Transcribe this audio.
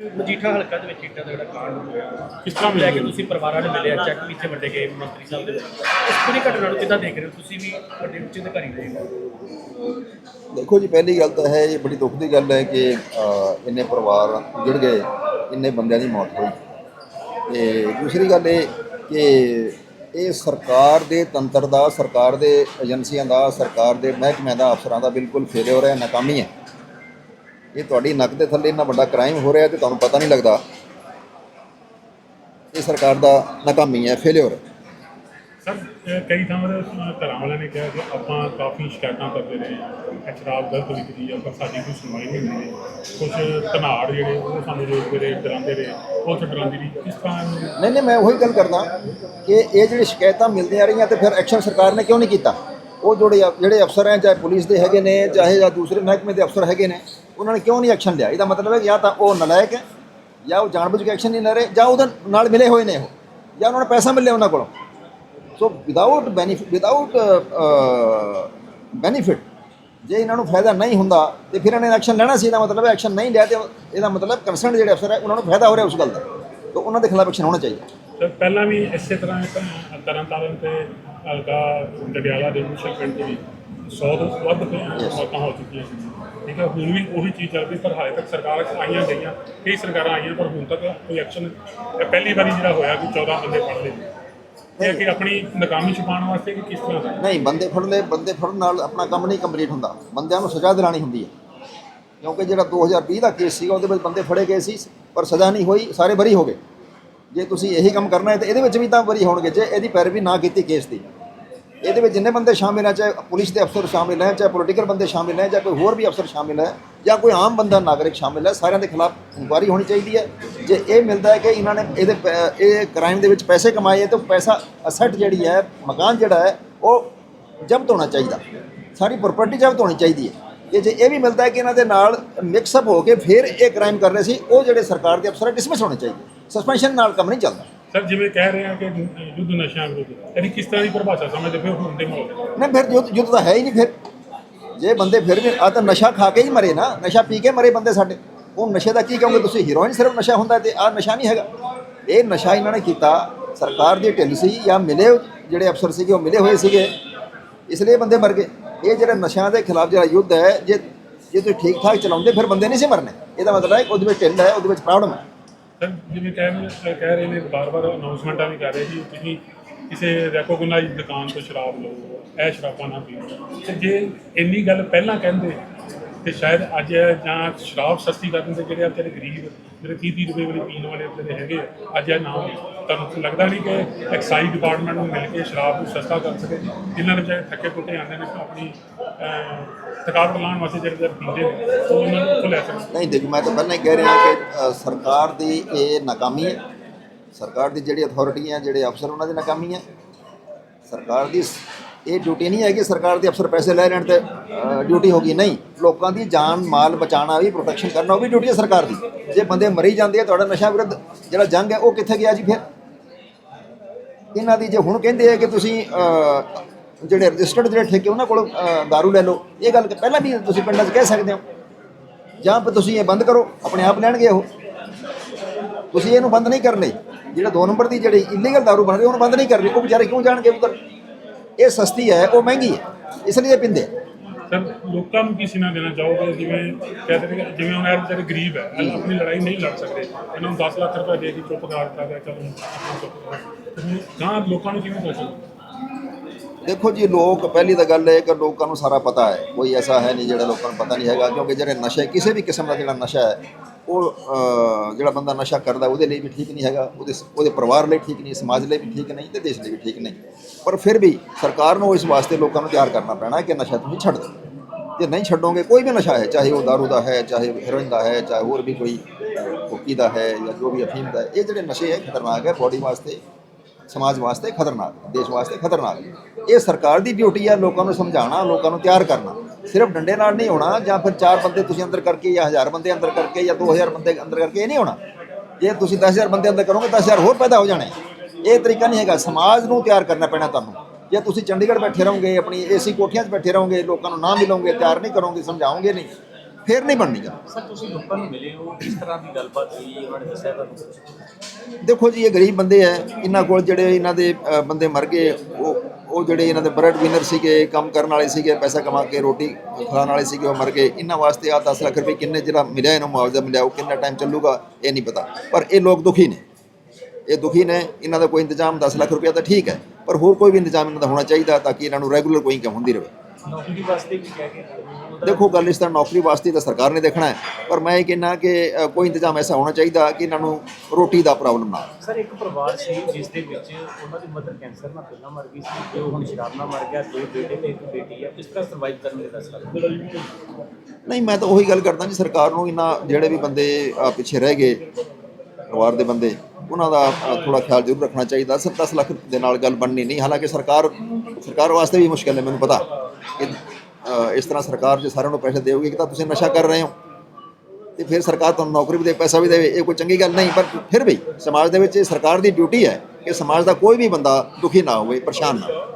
ਮਜੀਠਾ ਹਲਕਾ ਦੇ ਵਿੱਚ ਇੱਟਾਂ ਦਾ ਜਿਹੜਾ ਕਾਂਡ ਹੋਇਆ। ਕਿਸ ਤਰ੍ਹਾਂ ਲੈ ਕੇ ਮਿਲਿਆ? ਤੁਸੀਂ ਪਰਿਵਾਰਾਂ ਨੂੰ ਮਿਲਿਆ ਚੈੱਕ ਵੀ ਇੱਥੇ ਵੱਡੇ ਗਏ ਮੰਤਰੀ ਸਾਹਿਬ ਦੇ ਵੱਲੋਂ। ਇਸ ਪੂਰੀ ਘਟਨਾ ਨੂੰ ਕਿੱਦਾਂ ਦੇਖ ਰਹੇ ਹੋ? ਤੁਸੀਂ ਵੀ ਵੱਡੇ ਉੱਚ ਅਧਿਕਾਰੀ ਰਹੇ ਹੋ। ਦੇਖੋ ਜੀ ਪਹਿਲੀ ਗੱਲ ਤਾਂ ਹੈ ਇਹ ਬੜੀ ਦੁੱਖ ਦੀ ਗੱਲ ਹੈ ਕਿ ਇੰਨੇ ਪਰਿਵਾਰ ਜੁੜ ਗਏ ਇੰਨੇ ਬੰਦਿਆਂ ਦੀ ਮੌਤ ਹੋਈ। ਤੇ ਦੂਸਰੀ ਗੱਲ ਇਹ ਕਿ ਇਹ ਸਰਕਾਰ ਦੇ ਤੰਤਰ ਦਾ ਸਰਕਾਰ ਦੇ ਏਜੰਸੀਆਂ ਦਾ ਸਰਕਾਰ ਦੇ ਮਹਿਕਮਿਆਂ ਦਾ ਅਫਸਰਾਂ ਦਾ ਬਿਲਕੁਲ ਫੇਲਿਅਰ ਹੈ ਨਾਕਾਮੀ ਹੈ। ਇਹ ਤੁਹਾਡੀ ਨੱਕ ਦੇ ਥੱਲੇ ਇੰਨਾ ਵੱਡਾ ਕ੍ਰਾਈਮ ਹੋ ਰਿਹਾ ਤੇ ਤੁਹਾਨੂੰ ਪਤਾ ਨਹੀਂ ਲੱਗਦਾ। ਇਹ ਸਰਕਾਰ ਦਾ ਨਾਕਾਮੀ ਹੈ ਫੇਲਿਅਰ ਸਰ ਕਈ ਥਾਵਾਂ ਤੇ ਘਰਾਂ ਵਾਲਿਆਂ ਨੇ ਕਿਹਾ ਕਿ ਆਪਾਂ ਕਾਫੀ ਸ਼ਿਕਾਇਤਾਂ ਕਰਦੇ ਰਹੇ ਹਾਂ। ਸ਼ਰਾਬ ਗਲਤ ਵਿਕਦੀ ਆ ਪਰ ਸਾਡੀ ਕੋਈ ਸੁਣਵਾਈ ਨਹੀਂ ਹੁੰਦੀ। ਕੁਝ ਧਨਾੜ ਜਿਹੜੇ ਉਹ ਸਾਨੂੰ ਰੋਕਦੇ ਰਹੇ ਡਰਾਉਂਦੇ ਰਹੇ। ਉਹ ਡਰਾਉਂਦੀ ਰਹੀ ਕਿਸ ਤਰ੍ਹਾਂ ਨਹੀਂ ਨਹੀਂ ਮੈਂ ਉਹੀ ਗੱਲ ਕਰਦਾ ਕਿ ਇਹ ਜਿਹੜੀ ਸ਼ਿਕਾਇਤਾਂ ਮਿਲਦੀਆਂ ਰਹੀਆਂ ਤੇ ਫਿਰ ਐਕਸ਼ਨ ਸਰਕਾਰ ਨੇ ਕਿਉਂ ਨਹੀਂ ਕੀਤਾ? ਉਹ ਜਿਹੜੇ ਜਿਹੜੇ ਅਫਸਰ ਹੈ ਚਾਹੇ ਪੁਲਿਸ ਦੇ ਹੈਗੇ ਨੇ ਚਾਹੇ ਜਾਂ ਦੂਸਰੇ ਮਹਿਕਮੇ ਦੇ ਅਫਸਰ ਹੈਗੇ ਨੇ ਉਹਨਾਂ ਨੇ ਕਿਉਂ ਨਹੀਂ ਐਕਸ਼ਨ ਲਿਆ? ਇਹਦਾ ਮਤਲਬ ਹੈ ਜਾਂ ਤਾਂ ਉਹ ਨਲਾਇਕ ਹੈ, ਜਾਂ ਉਹ ਜਾਣਬੁੱਝ ਕੇ ਐਕਸ਼ਨ ਨਹੀਂ ਲੈ ਰਹੇ, ਜਾਂ ਉਹਦੇ ਨਾਲ ਮਿਲੇ ਹੋਏ ਨੇ ਉਹ, ਜਾਂ ਉਹਨਾਂ ਨੂੰ ਪੈਸਾ ਮਿਲਿਆ ਉਹਨਾਂ ਕੋਲੋਂ। So without benefit without benefit ਜੇ ਇਹਨਾਂ ਨੂੰ ਫਾਇਦਾ ਨਹੀਂ ਹੁੰਦਾ, ਤੇ ਫਿਰ ਇਹਨਾਂ ਨੇ ਐਕਸ਼ਨ ਲੈਣਾ ਸੀ, ਇਹਦਾ ਮਤਲਬ ਐਕਸ਼ਨ ਨਹੀਂ ਲਿਆ, ਤੇ ਇਹਦਾ ਮਤਲਬ ਕੰਸਰਨ ਜਿਹੜੇ ਅਫਸਰ ਹੈ, ਉਹਨਾਂ ਨੂੰ ਫਾਇਦਾ ਹੋ ਰਿਹਾ ਉਸ ਗੱਲ ਦਾ। ਤਾਂ ਉਹਨਾਂ ਦੇ ਖਿਲਾਫ ਐਕਸ਼ਨ ਹੋਣਾ ਚਾਹੀਦਾ। ਸਰ, ਪਹਿਲਾਂ ਵੀ ਇਸੇ ਤਰ੍ਹਾਂ ਇੱਕ ਤੇ ਹਲਕਾ ਜੜਿਆਲਾ ਦੇ ਮੁਸ਼ਕ ਪਿੰਡ ਦੀ 100 ਤੋਂ ਵੱਧ ਮੌਤਾਂ ਹੋ ਚੁੱਕੀਆਂ ਠੀਕ ਹੈ ਹੁਣ ਵੀ ਉਹੀ ਚੀਜ਼ ਚੱਲ ਰਹੀ ਪਰ ਹਾਲੇ ਤੱਕ ਸਰਕਾਰਾਂ ਆਈਆਂ ਗਈਆਂ। ਕਈ ਸਰਕਾਰਾਂ ਆਈਆਂ ਪਰ ਹੁਣ ਤੱਕ ਕੋਈ ਐਕਸ਼ਨ ਪਹਿਲੀ ਵਾਰੀ ਜਿਹੜਾ ਹੋਇਆ ਕਿ 14 ਬੰਦੇ ਫੜ ਲਏ। ਇਹ ਕਿ ਆਪਣੀ ਨਾਕਾਮੀ ਛੁਪਾਉਣ ਵਾਸਤੇ ਕਿ ਕਿਸ ਤਰ੍ਹਾਂ ਨਹੀਂ ਬੰਦੇ ਫੜ ਲਏ ਬੰਦੇ ਫੜਨ ਨਾਲ ਆਪਣਾ ਕੰਮ ਨਹੀਂ ਕੰਪਲੀਟ ਹੁੰਦਾ। ਬੰਦਿਆਂ ਨੂੰ ਸਜ਼ਾ ਦਿਲਾਣੀ ਹੁੰਦੀ ਹੈ। ਕਿਉਂਕਿ ਜਿਹੜਾ 2020 ਦਾ ਕੇਸ ਸੀਗਾ ਉਹਦੇ ਵਿੱਚ ਬੰਦੇ ਫੜੇ ਗਏ ਸੀ ਪਰ ਸਜ਼ਾ ਨਹੀਂ ਹੋਈ ਸਾਰੇ ਬਰੀ ਹੋ ਗਏ। ਜੇ ਤੁਸੀਂ ਇਹੀ ਕੰਮ ਕਰਨਾ ਹੈ ਤਾਂ ਇਹਦੇ ਵਿੱਚ ਵੀ ਤਾਂ ਬਰੀ ਹੋਣਗੇ। ਜੇ ਇਹਦੀ ਪੈਰਵੀ ਨਾ ਕੀਤੀ ਕੇਸ ਦੀ। ਇਹਦੇ ਵਿੱਚ ਜਿੰਨੇ ਬੰਦੇ ਸ਼ਾਮਿਲ ਹੈ, ਚਾਹੇ ਪੁਲਿਸ ਦੇ ਅਫਸਰ ਸ਼ਾਮਿਲ ਹੈ, ਚਾਹੇ ਪੋਲੀਟੀਕਲ ਬੰਦੇ ਸ਼ਾਮਿਲ ਹੈ, ਜਾਂ ਕੋਈ ਹੋਰ ਵੀ ਅਫਸਰ ਸ਼ਾਮਿਲ ਹੈ, ਜਾਂ ਕੋਈ ਆਮ ਬੰਦਾ ਨਾਗਰਿਕ ਸ਼ਾਮਿਲ ਹੈ, ਸਾਰਿਆਂ ਦੇ ਖਿਲਾਫ ਇਨਕੁਆਇਰੀ ਹੋਣੀ ਚਾਹੀਦੀ ਹੈ। ਜੇ ਇਹ ਮਿਲਦਾ ਹੈ ਕਿ ਇਹਨਾਂ ਨੇ ਇਹਦੇ ਪੈ- ਇਹ ਕ੍ਰਾਈਮ ਦੇ ਵਿੱਚ ਪੈਸੇ ਕਮਾਏ ਹੈ, ਤਾਂ ਪੈਸਾ ਅਸੈਟ ਜਿਹੜੀ ਹੈ, ਮਕਾਨ ਜਿਹੜਾ ਹੈ, ਉਹ ਜ਼ਬਤ ਹੋਣਾ ਚਾਹੀਦਾ। ਸਾਰੀ ਪ੍ਰਾਪਰਟੀ ਜ਼ਬਤ ਹੋਣੀ ਚਾਹੀਦੀ ਹੈ। ਕਿ ਜੇ ਇਹ ਵੀ ਮਿਲਦਾ ਹੈ ਕਿ ਇਹਨਾਂ ਦੇ ਨਾਲ ਮਿਕਸ ਅਪ ਹੋ ਕੇ ਫਿਰ ਇਹ ਕ੍ਰਾਈਮ ਕਰ ਰਹੇ ਸੀ, ਉਹ ਜਿਹੜੇ ਸਰਕਾਰ ਦੇ ਅਫਸਰ ਡਿਸਮਿਸ ਹੋਣੇ ਚਾਹੀਦੇ। ਸਸਪੈਂਸ਼ਨ ਨਾਲ ਕੰਮ ਨਹੀਂ ਚੱਲਦਾ। ਸਰ, ਜਿਵੇਂ ਕਹਿ ਰਹੇ ਆ ਕਿ ਯੁੱਧ ਨਸ਼ਿਆਂ ਵਿਰੁੱਧ, ਇਹਦੀ ਕਿਸ ਤਰ੍ਹਾਂ ਦੀ ਪਰਿਭਾਸ਼ਾ ਸਮਝਦੇ? ਫਿਰ ਹੁਣ ਦੇ ਮਾਹੌਲ ਨਹੀਂ, ਫਿਰ ਯੁੱਧ ਯੁੱਧ ਤਾਂ ਹੈ ਹੀ ਨਹੀਂ ਫਿਰ। ਜੇ ਬੰਦੇ ਫਿਰ ਵੀ ਆ ਤਾਂ ਨਸ਼ਾ ਖਾ ਕੇ ਹੀ ਮਰੇ ਨਾ। ਨਸ਼ਾ ਪੀ ਕੇ ਮਰੇ ਬੰਦੇ ਸਾਡੇ। ਉਹ ਨਸ਼ੇ ਦਾ ਕੀ ਕਹੋਗੇ ਤੁਸੀਂ? ਹੀਰੋਇਨ ਸਿਰਫ ਨਸ਼ਾ ਹੁੰਦਾ ਤੇ ਆ ਨਸ਼ਾ ਨਹੀਂ ਹੈਗਾ। ਇਹ ਨਸ਼ਾ ਇਹਨਾਂ ਨੇ ਕੀਤਾ। ਸਰਕਾਰ ਦੀ ਢਿੱਲ ਸੀ ਜਾਂ ਮਿਲੇ ਜਿਹੜੇ ਅਫਸਰ ਸੀਗੇ, ਉਹ ਮਿਲੇ ਹੋਏ ਸੀਗੇ। ਇਸ ਲਈ ਬੰਦੇ ਮਰ ਗਏ। ਇਹ ਜਿਹੜਾ ਨਸ਼ਿਆਂ ਦੇ ਖਿਲਾਫ ਜਿਹੜਾ ਯੁੱਧ ਹੈ, ਜੇ ਜੇ ਤੁਸੀਂ ਠੀਕ ਠਾਕ ਚਲਾਉਂਦੇ, ਫਿਰ ਬੰਦੇ ਨਹੀਂ ਸੀ ਮਰਨੇ। ਇਹਦਾ ਮਤਲਬ ਹੈ ਉਹਦੇ ਵਿੱਚ ਢਿੱਲ ਹੈ, ਉਹਦੇ ਵਿੱਚ ਪ੍ਰੋਬਲਮ ਹੈ। ਸਰ, ਜਿਵੇਂ ਕਹਿ ਕਹਿ ਰਹੇ ਨੇ, ਬਾਰ-ਬਾਰ ਅਨਾਉਂਸਮੈਂਟਾਂ ਵੀ ਕਰ ਰਹੇ ਜੀ, ਤੁਸੀਂ ਕਿਸੇ ਰੈਕੋਗਨਾਈਜ਼ ਦੁਕਾਨ ਤੋਂ ਸ਼ਰਾਬ ਲਓ, ਇਹ ਸ਼ਰਾਬਾਂ ਨਾ ਪੀਓ। ਤੇ ਜੇ ਇੰਨੀ ਗੱਲ ਪਹਿਲਾਂ ਕਹਿੰਦੇ, ਤੇ ਸ਼ਾਇਦ ਅੱਜ ਜਾਂ ਸ਼ਰਾਬ ਸਸਤੀ ਕਰ ਦਿੰਦੇ ਜਿਹੜੇ ਆਪਣੇ ਗਰੀਬ ਜਿਹੜੇ 30 ਰੁਪਏ ਵਾਲੀ ਪੀਣ ਵਾਲੇ ਆਪਣੇ ਹੈਗੇ ਅੱਜ ਇਹ ਨਾ ਤੁਹਾਨੂੰ ਲੱਗਦਾ ਨਹੀਂ ਕਿ ਐਕਸਾਈਜ਼ ਡਿਪਾਰਟਮੈਂਟ ਨੂੰ ਮਿਲ ਕੇ ਸ਼ਰਾਬ ਨੂੰ ਸਸਤਾ ਕਰ ਸਕੇ। ਜਿਨ੍ਹਾਂ ਵਿਚਾਰੇ ਥੱਕੇ ਟੁੱਟੇ ਆਉਂਦੇ ਨੇ, ਆਪਣੀ ਥਕਾਵਟ ਲਾਉਣ ਵਾਸਤੇ ਜਿਹੜੇ ਪੀਂਦੇ ਨੇ, ਉਹ ਉਹਨਾਂ ਨੂੰ ਉੱਥੋਂ ਸਕਦੇ ਨਹੀਂ, ਦੇਖੋ, ਮੈਂ ਤਾਂ ਪਹਿਲਾਂ ਹੀ ਕਹਿ ਰਿਹਾ ਕਿ ਸਰਕਾਰ ਦੀ ਇਹ ਨਾਕਾਮੀ ਹੈ। ਸਰਕਾਰ ਦੀ ਜਿਹੜੀ ਅਥਾਰਟੀ ਹੈ, ਜਿਹੜੇ ਅਫਸਰ, ਉਹਨਾਂ ਦੀ ਨਾਕਾਮੀ ਹੈ। ਸਰਕਾਰ ਦੀ ਇਹ ਡਿਊਟੀ ਨਹੀਂ ਹੈ ਕਿ ਸਰਕਾਰ ਦੇ ਅਫਸਰ ਪੈਸੇ ਲੈ ਲੈਣ ਤੇ ਡਿਊਟੀ ਹੋਗੀ ਨਹੀਂ, ਲੋਕਾਂ ਦੀ ਜਾਨ, ਮਾਲ ਬਚਾਉਣਾ ਵੀ ਪ੍ਰੋਟੈਕਸ਼ਨ ਕਰਨਾ, ਉਹ ਵੀ ਡਿਊਟੀ ਹੈ ਸਰਕਾਰ ਦੀ। ਜੇ ਬੰਦੇ ਮਰੀ ਜਾਂਦੇ ਆ, ਤੁਹਾਡਾ ਨਸ਼ਾ ਵਿਰੁੱਧ ਜਿਹੜਾ ਜੰਗ ਹੈ, ਉਹ ਕਿੱਥੇ ਗਿਆ ਜੀ ਫਿਰ? ਇਹਨਾਂ ਦੀ ਜੇ ਹੁਣ ਕਹਿੰਦੇ ਆ ਕਿ ਤੁਸੀਂ ਜਿਹੜੇ ਰਜਿਸਟਰਡ ਜਿਹੜੇ ਠੇਕੇ, ਉਹਨਾਂ ਕੋਲ दारू ਲੈ ਲਓ। ਇਹ ਗੱਲ ਪਹਿਲਾਂ ਵੀ ਤੁਸੀਂ ਪਿੰਡਾਂ 'ਚ ਕਹਿ ਸਕਦੇ ਹੋ। ਜਾਂ ਫਿਰ ਤੁਸੀਂ ਇਹ ਬੰਦ ਕਰੋ, ਆਪਣੇ ਆਪ ਲੈਣਗੇ ਉਹ। ਤੁਸੀਂ ਇਹਨੂੰ ਬੰਦ ਨਹੀਂ ਕਰਨੇ। ਜਿਹੜਾ ਦੋ ਨੰਬਰ ਦੀ ਜਿਹੜੀ ਇਲੀਗਲ ਦਾਰੂ ਬਣ ਰਹੀ, ਉਹਨੂੰ ਬੰਦ ਨਹੀਂ ਕਰਨੀ। ਉਹ ਵਿਚਾਰੇ ਕਿਉਂ ਜਾਣਗੇ ਉਧਰ? ਇਹ ਸਸਤੀ ਹੈ ਉਹ ਮਹਿੰਗੀ ਹੈ। ਇਸ ਲਈ ਇਹ ਪਿੰਦੇ। ਸਰ ਲੋਕਾਂ ਨੂੰ ਕੀ ਸੁਣਾ ਦੇਣਾ ਚਾਹੋਗੇ? ਜਿਵੇਂ ਕਹਿੰਦੇ ਨੇ ਜਿਵੇਂ ਹੁਣ ਇਹ ਵਿਚਾਰੇ ਗਰੀਬ ਹੈ ਇਹ ਆਪਣੀ ਲੜਾਈ ਨਹੀਂ ਲੜ ਸਕਦੇ। ਇਹਨਾਂ ਨੂੰ 10 ਲੱਖ ਰੁਪਏ ਦੇ ਕੇ ਚੁੱਪ ਕਰਾ ਦਿੱਤਾ ਗਿਆ ਚਲੋ ਗਾਂ ਲੋਕਾਂ ਨੂੰ ਕਿਵੇਂ ਦੱਸੋ ਦੇਖੋ ਜੀ ਲੋਕ ਪਹਿਲੀ ਤਾਂ ਗੱਲ ਹੈ ਕਿ ਲੋਕਾਂ ਨੂੰ ਸਾਰਾ ਪਤਾ ਹੈ ਕੋਈ ਐਸਾ ਹੈ ਨਹੀਂ ਜਿਹੜਾ ਲੋਕਾਂ ਨੂੰ ਪਤਾ ਨਹੀਂ ਹੈਗਾ ਕਿਉਂਕਿ ਜਿਹੜੇ ਨਸ਼ੇ ਕਿਸੇ ਵੀ ਕਿਸਮ ਦਾ ਜਿਹੜਾ ਨਸ਼ਾ ਹੈ ਉਹ ਜਿਹੜਾ ਬੰਦਾ ਨਸ਼ਾ ਕਰਦਾ, ਉਹਦੇ ਲਈ ਵੀ ਠੀਕ ਨਹੀਂ ਹੈਗਾ, ਉਹਦੇ ਉਹਦੇ ਪਰਿਵਾਰ ਲਈ ਠੀਕ ਨਹੀਂ, ਸਮਾਜ ਲਈ ਵੀ ਠੀਕ ਨਹੀਂ ਤੇ ਦੇਸ਼ ਲਈ ਵੀ ਠੀਕ ਨਹੀਂ। ਪਰ ਫਿਰ ਵੀ ਸਰਕਾਰ ਨੂੰ ਇਸ ਵਾਸਤੇ ਲੋਕਾਂ ਨੂੰ ਤਿਆਰ ਕਰਨਾ ਪੈਣਾ ਕਿ ਨਸ਼ਾ ਤੁਸੀਂ ਛੱਡ ਦਿਓ। ਜੇ ਨਹੀਂ ਛੱਡੋਗੇ, ਕੋਈ ਵੀ ਨਸ਼ਾ ਹੈ, ਚਾਹੇ ਉਹ ਦਾਰੂ ਦਾ ਹੈ, ਚਾਹੇ ਹੈਰੋਇਨ ਦਾ ਹੈ, ਚਾਹੇ ਹੋਰ ਵੀ ਕੋਈ ਕੋਕੀ ਦਾ ਹੈ ਜਾਂ ਜੋ ਵੀ ਅਫੀਮ ਦਾ ਹੈ, ਇਹ ਜਿਹੜੇ ਨਸ਼ੇ ਹੈ, ਖਤਰਨਾਕ ਹੈ ਬੋਡੀ ਵਾਸਤੇ, ਸਮਾਜ ਵਾਸਤੇ ਖਤਰਨਾਕ, ਦੇਸ਼ ਵਾਸਤੇ ਖਤਰਨਾਕ। ਇਹ ਸਰਕਾਰ ਦੀ ਡਿਊਟੀ ਹੈ ਲੋਕਾਂ ਨੂੰ ਸਮਝਾਉਣਾ, ਲੋਕਾਂ ਨੂੰ ਤਿਆਰ ਕਰਨਾ। ਸਿਰਫ ਡੰਡੇ ਨਾਲ ਨਹੀਂ ਹੋਣਾ ਜਾਂ ਫਿਰ ਚਾਰ ਬੰਦੇ ਤੁਸੀਂ ਅੰਦਰ ਕਰਕੇ ਜਾਂ ਹਜ਼ਾਰ ਬੰਦੇ ਅੰਦਰ ਕਰਕੇ ਜਾਂ 2000 ਬੰਦੇ ਅੰਦਰ ਕਰਕੇ ਇਹ ਨਹੀਂ ਹੋਣਾ। ਜੇ ਤੁਸੀਂ 10000 ਬੰਦੇ ਅੰਦਰ ਕਰੋਗੇ 10000 ਹੋਰ ਪੈਦਾ ਹੋ ਜਾਣੇ। ਇਹ ਤਰੀਕਾ ਨਹੀਂ ਹੈਗਾ। ਸਮਾਜ ਨੂੰ ਤਿਆਰ ਕਰਨਾ ਪੈਣਾ ਤੁਹਾਨੂੰ। ਜੇ ਤੁਸੀਂ ਚੰਡੀਗੜ੍ਹ ਬੈਠੇ ਰਹੋਗੇ ਆਪਣੀ ਏਸੀ ਕੋਠੀਆਂ 'ਚ ਬੈਠੇ ਰਹੋਗੇ ਲੋਕਾਂ ਨੂੰ ਨਾ ਮਿਲੋਗੇ ਤਿਆਰ ਨਹੀਂ ਕਰੋਗੇ ਸਮਝਾਓਗੇ ਨਹੀਂ ਫੇਰ ਨਹੀਂ ਬਣਨੀ ਗੱਲ। ਸਰ ਤੁਸੀਂ ਲੋਕਾਂ ਨੂੰ ਮਿਲੇ ਹੋ ਕਿਸ ਤਰ੍ਹਾਂ ਦੀ ਗੱਲਬਾਤ ਹੋਈ ਉਹਨਾਂ ਨੇ ਦੱਸਿਆ ਤੁਹਾਨੂੰ ਦੇਖੋ ਜੀ ਇਹ ਗਰੀਬ ਬੰਦੇ ਐ। ਇਹਨਾਂ ਕੋਲ ਜਿਹੜੇ ਇਹਨਾਂ ਦੇ ਬੰਦੇ ਮਰ ਗਏ ਉਹ ਉਹ ਜਿਹੜੇ ਇਹਨਾਂ ਦੇ ਬ੍ਰੈਡ ਵਿਨਰ ਸੀਗੇ, ਕੰਮ ਕਰਨ ਵਾਲੇ ਸੀਗੇ, ਪੈਸਾ ਕਮਾ ਕੇ, ਰੋਟੀ ਖਾਣ ਵਾਲੇ ਸੀਗੇ, ਉਹ ਮਰ ਗਏ। ਇਹਨਾਂ ਵਾਸਤੇ ਆ 10 ਲੱਖ ਰੁਪਏ ਕਿੰਨੇ ਜਿਹੜਾ ਮਿਲਿਆ, ਇਹਨੂੰ ਮੁਆਵਜ਼ਾ ਮਿਲਿਆ, ਉਹ ਕਿੰਨਾ ਟਾਈਮ ਚੱਲੂਗਾ, ਇਹ ਨਹੀਂ ਪਤਾ। ਪਰ ਇਹ ਲੋਕ ਦੁਖੀ ਨੇ। ਇਹ ਦੁਖੀ ਨੇ। ਇਹਨਾਂ ਦਾ ਕੋਈ ਇੰਤਜ਼ਾਮ 10 ਲੱਖ ਰੁਪਏ ਤਾਂ ਠੀਕ ਹੈ, ਪਰ ਹੋਰ ਕੋਈ ਵੀ ਇੰਤਜ਼ਾਮ ਇਹਨਾਂ ਦਾ ਹੋਣਾ ਚਾਹੀਦਾ ਤਾਂ ਕਿ ਇਹਨਾਂ ਨੂੰ ਰੈਗੂਲਰ ਕੋਈ ਇਨਕਮ ਹੁੰਦੀ ਰਹੇ। ਨੌਕਰੀ ਵਾਸਤੇ ਵੀ ਕਹਿ ਕੇ ਦੇਖੋ ਗੱਲ ਇਸ ਤਰ੍ਹਾਂ ਨੌਕਰੀ ਵਾਸਤੇ ਤਾਂ ਸਰਕਾਰ ਨੇ ਦੇਖਣਾ ਹੈ ਪਰ ਮੈਂ ਇਹ ਕਹਿੰਦਾ ਕਿ ਕੋਈ ਇੰਤਜ਼ਾਮ ਐਸਾ ਹੋਣਾ ਚਾਹੀਦਾ ਕਿ ਇਹਨਾਂ ਨੂੰ ਰੋਟੀ ਦਾ ਪ੍ਰੋਬਲਮ ਨਾ ਆਵੇ। ਸਰ ਇੱਕ ਪਰਿਵਾਰ ਸੀ ਜਿਸ ਦੇ ਵਿੱਚ ਉਹਨਾਂ ਦੀ ਮਦਰ ਕੈਂਸਰ ਨਾਲ ਪਹਿਲਾਂ ਮਰ ਗਈ ਸੀ ਤੇ ਉਹ ਹੁਣ ਸ਼ਰਾਬ ਨਾਲ ਮਰ ਗਿਆ ਦੋ ਬੇਟੇ ਤੇ ਇੱਕ ਬੇਟੀ ਹੈ ਕਿਸ ਤਰ੍ਹਾਂ ਸਰਵਾਈਵ ਕਰਨਗੇ ਦੱਸ ਸਕਦੇ ਨਹੀਂ ਮੈਂ ਤਾਂ ਉਹੀ ਗੱਲ ਕਰਦਾ ਜੀ ਸਰਕਾਰ ਨੂੰ ਇਹਨਾਂ ਜਿਹੜੇ ਵੀ ਬੰਦੇ ਪਿੱਛੇ ਰਹਿ ਗਏ ਪਰਿਵਾਰ ਦੇ ਬੰਦੇ ਉਹਨਾਂ ਦਾ ਥੋੜਾ ਖਿਆਲ ਜ਼ਰੂਰ ਰੱਖਣਾ ਚਾਹੀਦਾ। ਸਰ 10 ਲੱਖ ਦੇ ਨਾਲ ਗੱਲ ਬਣਨੀ ਨਹੀਂ ਹਾਲਾਂਕਿ ਸਰਕਾਰ ਸਰਕਾਰ ਵਾਸਤੇ ਵੀ ਮੁਸ਼ਕਲ ਹੈ ਮੈਨੂੰ ਪਤਾ। ਇਸ ਤਰ੍ਹਾਂ ਸਰਕਾਰ ਜੇ ਸਾਰਿਆਂ ਨੂੰ ਪੈਸੇ ਦੇਊਗੀ ਕਿ ਤਾਂ ਤੁਸੀਂ ਨਸ਼ਾ ਕਰ ਰਹੇ ਹੋ, ਤੇ ਫਿਰ ਸਰਕਾਰ ਤੁਹਾਨੂੰ ਨੌਕਰੀ ਵੀ ਦੇ, ਪੈਸਾ ਵੀ ਦੇਵੇ, ਇਹ ਕੋਈ ਚੰਗੀ ਗੱਲ ਨਹੀਂ, ਪਰ ਫਿਰ ਵੀ ਸਮਾਜ ਦੇ ਵਿੱਚ ਇਹ ਸਰਕਾਰ ਦੀ ਡਿਊਟੀ ਹੈ ਕਿ ਸਮਾਜ ਦਾ ਕੋਈ ਵੀ ਬੰਦਾ ਦੁਖੀ ਨਾ ਹੋਵੇ, ਪਰੇਸ਼ਾਨ ਨਾ ਹੋਵੇ।